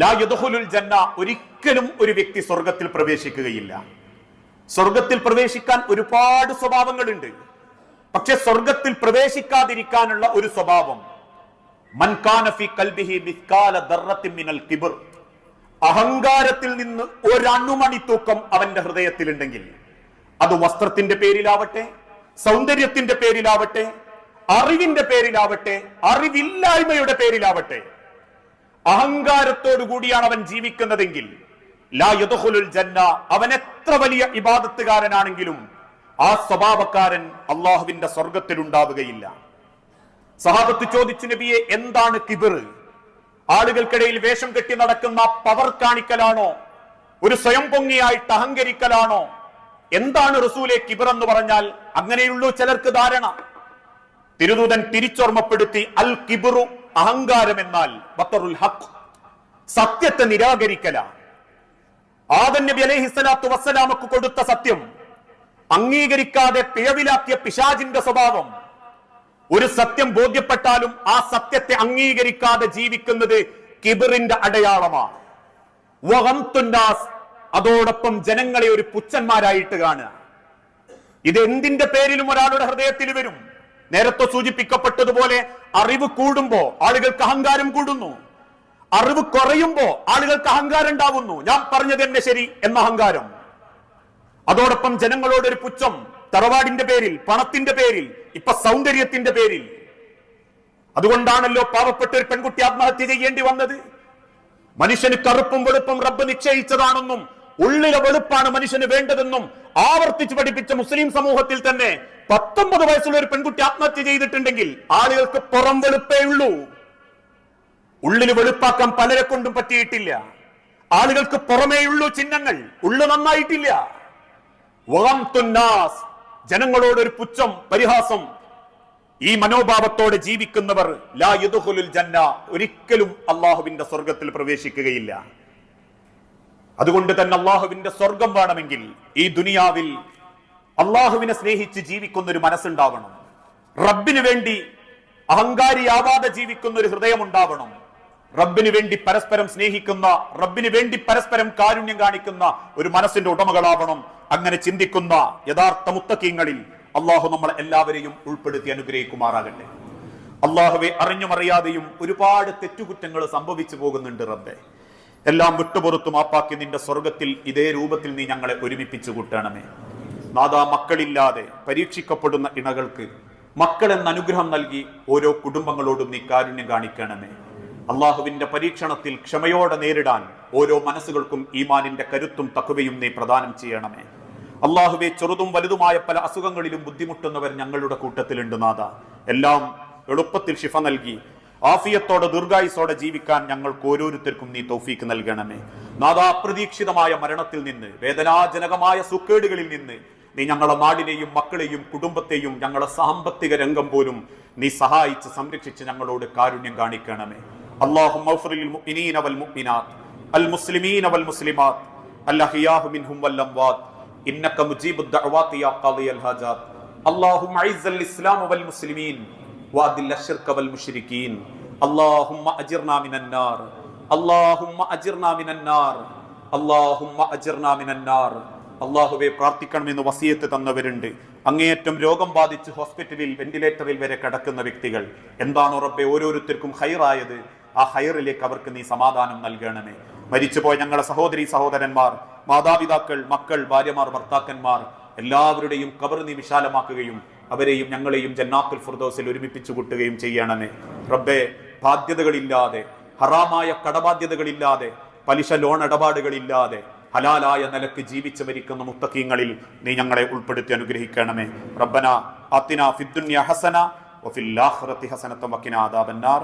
ലാ ജന്ന ഒരിക്കലും ഒരു വ്യക്തി സ്വർഗത്തിൽ പ്രവേശിക്കുകയില്ല. സ്വർഗത്തിൽ പ്രവേശിക്കാൻ ഒരുപാട് സ്വഭാവങ്ങളുണ്ട്. പക്ഷെ സ്വർഗത്തിൽ പ്രവേശിക്കാതിരിക്കാനുള്ള ഒരു സ്വഭാവം കൽബിഹി മിനൽ അഹങ്കാരത്തിൽ നിന്ന് ഒരണുമണി തൂക്കം അവന്റെ ഹൃദയത്തിലുണ്ടെങ്കിൽ അത് വസ്ത്രത്തിന്റെ പേരിലാവട്ടെ സൗന്ദര്യത്തിന്റെ പേരിലാവട്ടെ അറിവിന്റെ പേരിലാവട്ടെ അറിവില്ലായ്മയുടെ പേരിലാവട്ടെ അഹങ്കാരത്തോടു കൂടിയാണ് അവൻ ജീവിക്കുന്നതെങ്കിൽ ലാ യദ്ഖുലുൽ ജന്ന അവൻ എത്ര വലിയ ഇബാദത്തുകാരനാണെങ്കിലും ആ സ്വഭാവക്കാരൻ അള്ളാഹുവിന്റെ സ്വർഗത്തിൽ ഉണ്ടാവുകയില്ല. സഹാബത്ത് ചോദിച്ചു നബിയെ എന്താണ് കിബിർ? ആളുകൾക്കിടയിൽ വേഷം കെട്ടി നടക്കുന്ന പവർ കാണിക്കലാണോ? ഒരു സ്വയം പൊങ്ങിയായിട്ട് അഹങ്കരിക്കലാണോ? എന്താണ് റസൂലെ കിബിർ എന്ന് പറഞ്ഞാൽ അങ്ങനെയുള്ളൂ ചിലർക്ക് ധാരണ. തിരുദൂതൻ തിരിച്ചോർമ്മപ്പെടുത്തി അൽ കിബിറു അഹങ്കാരം എന്നാൽ ബത്തറുൽ ഹഖ് സത്യത്തെ നിരാകരിക്കല. ആദം നബി അലൈഹി സ്വലാത്തു വസ്സലാമക്ക് കൊടുത്ത സത്യം അംഗീകരിക്കാതെ പിഴവിലാക്കിയ പിശാചിന്റെ സ്വഭാവം. ഒരു സത്യം ബോധ്യപ്പെട്ടാലും ആ സത്യത്തെ അംഗീകരിക്കാതെ ജീവിക്കുന്നത് കിബിറിന്റെ അടയാളമാണ്. അതോടൊപ്പം ജനങ്ങളെ ഒരു പുച്ഛന്മാരായിട്ട് കാണുക. ഇത് എന്തിന്റെ പേരിലും ഒരാളുടെ ഹൃദയത്തിൽ വരും? നേരത്തെ സൂചിപ്പിക്കപ്പെട്ടതുപോലെ അറിവ് കൂടുമ്പോ ആളുകൾക്ക് അഹങ്കാരം കൂടുന്നു. അറിവ് കുറയുമ്പോ ആളുകൾക്ക് അഹങ്കാരം ഉണ്ടാവുന്നു. ഞാൻ പറഞ്ഞത് എന്റെ ശരി എന്ന അഹങ്കാരം. അതോടൊപ്പം ജനങ്ങളോടൊരു പുച്ഛം തറവാടിന്റെ പേരിൽ പണത്തിന്റെ പേരിൽ ഇപ്പൊ സൗന്ദര്യത്തിന്റെ പേരിൽ. അതുകൊണ്ടാണല്ലോ പാവപ്പെട്ട ഒരു പെൺകുട്ടി ആത്മഹത്യ ചെയ്യേണ്ടി വന്നത്. മനുഷ്യന് കറുപ്പും വെളുപ്പും റബ്ബ് നിശ്ചയിച്ചതാണെന്നും ഉള്ളിലെ വെളുപ്പാണ് മനുഷ്യന് വേണ്ടതെന്നും ആവർത്തിച്ച് പഠിപ്പിച്ച മുസ്ലിം സമൂഹത്തിൽ തന്നെ പത്തൊമ്പത് വയസ്സുള്ള ഒരു പെൺകുട്ടി ആത്മഹത്യ ചെയ്തിട്ടുണ്ടെങ്കിൽ ആളുകൾക്ക് പുറം വെളുപ്പേ ഉള്ളൂ. ഉള്ളിൽ വെളുപ്പാക്കാൻ പലരെ കൊണ്ടും പറ്റിയിട്ടില്ല. ആളുകൾക്ക് പുറമേയുള്ളൂ ചിഹ്നങ്ങൾ ഉള്ളു നന്നായിട്ടില്ല. ജനങ്ങളോട് ഒരു പുച്ഛം പരിഹാസം. ഈ മനോഭാവത്തോടെ ജീവിക്കുന്നവർ ലാ യുദുഹുലുൽ ജന്ന ഒരിക്കലും അള്ളാഹുവിന്റെ സ്വർഗത്തിൽ പ്രവേശിക്കുകയില്ല. അതുകൊണ്ട് തന്നെ അള്ളാഹുവിന്റെ സ്വർഗം വേണമെങ്കിൽ ഈ ദുനിയാവിൽ അള്ളാഹുവിനെ സ്നേഹിച്ച് ജീവിക്കുന്ന ഒരു മനസ്സുണ്ടാവണം. റബ്ബിനു വേണ്ടി അഹങ്കാരിയാവാതെ ജീവിക്കുന്ന ഒരു ഹൃദയം ഉണ്ടാവണം റബ്ബിന് വേണ്ടി പരസ്പരം സ്നേഹിക്കുന്ന റബ്ബിന് വേണ്ടി പരസ്പരം കാരുണ്യം കാണിക്കുന്ന ഒരു മനസ്സിന്റെ ഉടമകളാവണം. അങ്ങനെ ചിന്തിക്കുന്ന യഥാർത്ഥ മുത്തക്കീങ്ങളിൽ അള്ളാഹു നമ്മൾ എല്ലാവരെയും ഉൾപ്പെടുത്തി അനുഗ്രഹിക്കുമാറാകട്ടെ. അള്ളാഹുവെ അറിഞ്ഞുമറിയാതെയും ഒരുപാട് തെറ്റുകുറ്റങ്ങൾ സംഭവിച്ചു പോകുന്നുണ്ട് റബ്ബെ. എല്ലാം വിട്ടുപുറത്തു മാപ്പാക്കി നിന്റെ സ്വർഗത്തിൽ ഇതേ രൂപത്തിൽ നീ ഞങ്ങളെ ഒരുമിപ്പിച്ചു കൂട്ടണമേ. നാദാ മക്കളില്ലാതെ പരീക്ഷിക്കപ്പെടുന്ന ഇണകൾക്ക് മക്കളെന്ന അനുഗ്രഹം നൽകി ഓരോ കുടുംബങ്ങളോടും നീ കാരുണ്യം കാണിക്കണമേ. അള്ളാഹുവിന്റെ പരീക്ഷണത്തിൽ ക്ഷമയോടെ നേരിടാൻ ഓരോ മനസ്സുകൾക്കും ഈമാനിന്റെ കരുത്തും തക്കുവയും നീ പ്രദാനം ചെയ്യണമേ. അള്ളാഹുവെ ചെറുതും വലുതുമായ പല അസുഖങ്ങളിലും ബുദ്ധിമുട്ടുന്നവർ ഞങ്ങളുടെ കൂട്ടത്തിലുണ്ട് നാഥ എല്ലാം എളുപ്പത്തിൽ ശിഫ നൽകി ആഫിയത്തോടെ ദീർഘായുസോടെ ജീവിക്കാൻ ഞങ്ങൾക്ക് ഓരോരുത്തർക്കും നീ തൗഫീക്ക് നൽകണമേ നാഥ അപ്രതീക്ഷിതമായ മരണത്തിൽ നിന്ന് വേദനാജനകമായ സുക്കേടുകളിൽ നിന്ന് നീ ഞങ്ങളെ നാടിനെയും മക്കളെയും കുടുംബത്തെയും ഞങ്ങളെ സാമ്പത്തിക രംഗം പോലും നീ സഹായിച്ച് സംരക്ഷിച്ച് ഞങ്ങളോട് കാരുണ്യം കാണിക്കണമേ اللهم اغفر للمؤمنين والمؤمنات المسلمين والمسلمات الأحياء منهم والأموات إنك مجيب الدعوات يا قاضي الحاجات اللهم أعز الإسلام والمسلمين വാദിൽ അള്ളാഹുവെ പ്രാർത്ഥിക്കണമെന്ന് വസിയത്ത് തന്നവരുണ്ട്. അങ്ങേയറ്റം രോഗം ബാധിച്ച് ഹോസ്പിറ്റലിൽ വെന്റിലേറ്ററിൽ വരെ കിടക്കുന്ന വ്യക്തികൾ. എന്താണ് ഉറപ്പെ ഓരോരുത്തർക്കും ഹൈറായത്. ആ ഹൈറിലേക്ക് അവർക്ക് നീ സമാധാനം നൽകണമേ. മരിച്ചുപോയ ഞങ്ങളുടെ സഹോദരി സഹോദരന്മാർ മാതാപിതാക്കൾ മക്കൾ ഭാര്യമാർ ഭർത്താക്കന്മാർ എല്ലാവരുടെയും കബർ നീ വിശാലമാക്കുകയും അവരെയും ഞങ്ങളെയും ജന്നാത്തുൽ ഫുർദോസിൽ ഒരുമിപ്പിച്ചു കൂട്ടുകയും ചെയ്യണമേ. റബ്ബെ ബാധ്യതകളില്ലാതെ ഹറാമായ കടബാധ്യതകളില്ലാതെ പലിശ ലോൺ ഇടപാടുകളില്ലാതെ ഹലാലായ നിലയ്ക്ക് ജീവിച്ചു മരിക്കുന്ന മുത്തക്കീങ്ങളിൽ നീ ഞങ്ങളെ ഉൾപ്പെടുത്തി അനുഗ്രഹിക്കണമേ. റബ്ബന അത്തിന ഫിദ്ദുന്യ ഹസന വഫിൽ ആഖിറതി ഹസനത വഖിന അദാബന്നാർ.